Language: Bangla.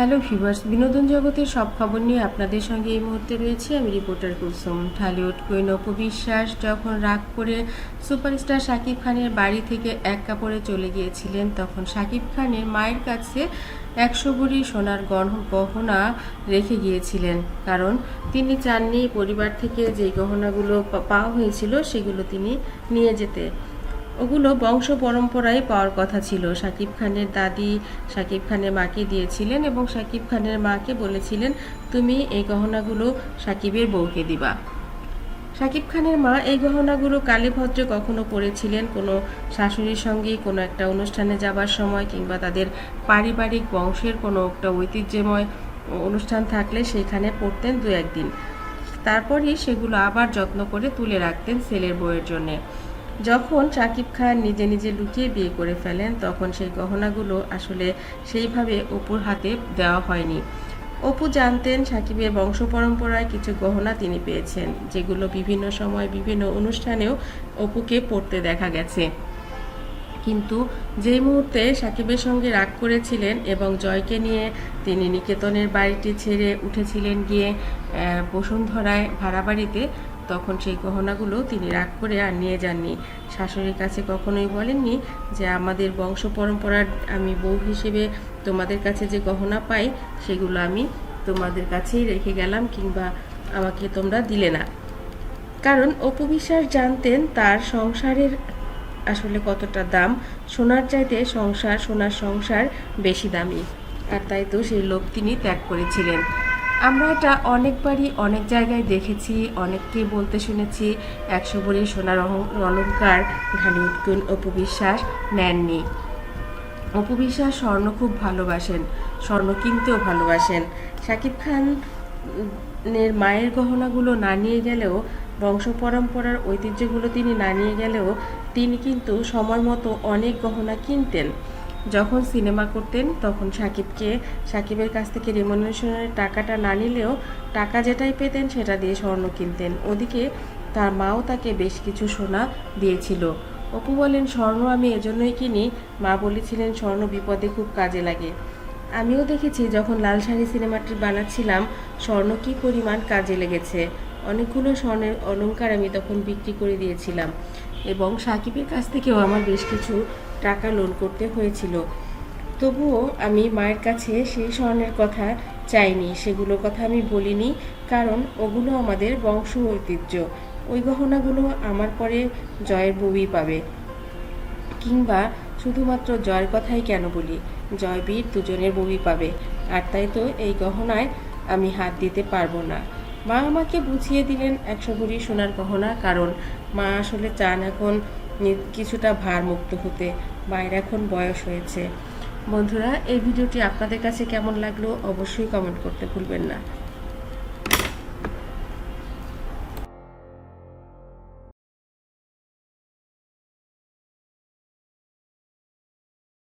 হ্যালো ভিউয়ার্স বিনোদন জগতের সব খবর নিয়ে আপনাদের সঙ্গে এই মুহূর্তে রয়েছে। আমি রিপোর্টার কুলসুম ঢালিউড। কুইন অপু বিশ্বাস যখন রাগ করে সুপারস্টার শাকিব খানের বাড়ি থেকে এক কাপড়ে চলে গিয়েছিলেন, তখন শাকিব খানের মায়ের কাছে একশো ভরি সোনার গহ- গহনা রেখে গিয়েছিলেন। কারণ তিনি চাননি পরিবার থেকে যে গহনাগুলো পাওয়া হয়েছিল, সেগুলো তিনি নিয়ে যেতে। ওগুলো বংশ পরম্পরায় পাওয়ার কথা ছিল। শাকিব খানের দাদি শাকিব খানের মাকে দিয়েছিলেন এবং শাকিব খানের মাকে বলেছিলেন, তুমি এই গহনাগুলো শাকিবের বউকে দিবা। শাকিব খানের মা এই গহনাগুলো কালীভদ্রে কখনো পরেছিলেন কোনো শাশুড়ির সঙ্গে, কোনো একটা অনুষ্ঠানে যাবার সময় কিংবা তাদের পারিবারিক বংশের কোনো একটা ঐতিহ্যময় অনুষ্ঠান থাকলে সেখানে পড়তেন দু একদিন তারপরই সেগুলো আবার যত্ন করে তুলে রাখতেন ছেলের বউয়ের জন্যে। যখন শাকিব খান নিজে নিজে লুকিয়ে বিয়ে করে ফেলেন, তখন সেই গহনাগুলো আসলে সেইভাবে অপুর হাতে দেওয়া হয়নি। অপু জানতেন সাকিবের বংশ পরম্পরায় কিছু গহনা তিনি পেয়েছেন, যেগুলো বিভিন্ন সময় বিভিন্ন অনুষ্ঠানেও অপুকে পড়তে দেখা গেছে। কিন্তু যেই মুহূর্তে সাকিবের সঙ্গে রাগ করেছিলেন এবং জয়কে নিয়ে তিনি নিকেতনের বাড়িটি ছেড়ে উঠেছিলেন গিয়ে বসুন্ধরায় ভাড়া বাড়িতে তখন সেই গহনাগুলো তিনি রাগ করে আর নিয়ে যাননি। শাশুড়ির কাছে কখনোই বলেননি যে, আমাদের বংশ পরম্পরার আমি বউ হিসেবে তোমাদের কাছে যে গহনা পাই, সেগুলো আমি তোমাদের কাছেই রেখে গেলাম কিংবা আমাকে তোমরা দিলে না। কারণ অপু বিশ্বাস জানতেন তার সংসারের আসলে কতটা দাম? সোনার চাইতে সংসার, সোনার সংসার বেশি দামি। আর তাই তো সেই লোভ তিনি ত্যাগ করেছিলেন। আমরা এটা অনেকবারই অনেক জায়গায় দেখেছি অনেককে বলতে শুনেছি, একশো ভরি সোনার অহং- অলংকার ঢালিউড কুইন অপু বিশ্বাস নেননি। অপু বিশ্বাস স্বর্ণ খুব ভালোবাসেন, স্বর্ণ কিনতেও ভালোবাসেন। শাকিব খান এর মায়ের গহনাগুলো না নিয়ে গেলেও বংশ পরম্পরার ঐতিহ্যগুলো তিনি না নিয়ে গেলেও তিনি কিন্তু সময় মতো অনেক গহনা কিনতেন। যখন সিনেমা করতেন, তখন সাকিবকে, সাকিবের কাছ থেকে রেমুনারেশনের টাকাটা না নিলেও টাকা যেটাই পেতেন সেটা দিয়ে স্বর্ণ কিনতেন। ওদিকে তার মাও তাকে বেশ কিছু সোনা দিয়েছিল। অপু বলেন, স্বর্ণ আমি এজন্যই কিনি। মা বলেছিলেন, স্বর্ণ বিপদে খুব কাজে লাগে। আমিও দেখেছি, যখন লাল শাড়ি সিনেমাটি বানাচ্ছিলাম, স্বর্ণ কী পরিমাণ কাজে লেগেছে। অনেকগুলো স্বর্ণের অলংকার আমি তখন বিক্রি করে দিয়েছিলাম এবং সাকিবের কাছ থেকেও আমার বেশ কিছু টাকা লোন করতে হয়েছিল। তবুও আমি মায়ের কাছে সেই স্বর্ণের কথা চাইনি, সেগুলোর কথা আমি বলিনি, কারণ ওগুলো আমাদের বংশ ঐতিহ্য। ওই গহনাগুলো আমার পরে জয়ের বউই পাবে। কিংবা শুধুমাত্র জয়ের কথাই কেন বলি? জয় বীর দুজনের বউই পাবে। আর তাই তো এই গহনায় আমি হাত দিতে পারব না। মা আমাকে বুঝিয়ে দিলেন একশো ভরি সোনার গহনা, কারণ মা আসলে চান এখন কিছুটা ভারমুক্ত হতে, মায়ের এখন বয়স হয়েছে। বন্ধুরা, এই ভিডিওটি আপনাদের কাছে কেমন লাগল অবশ্যই কমেন্ট করতে ভুলবেন না।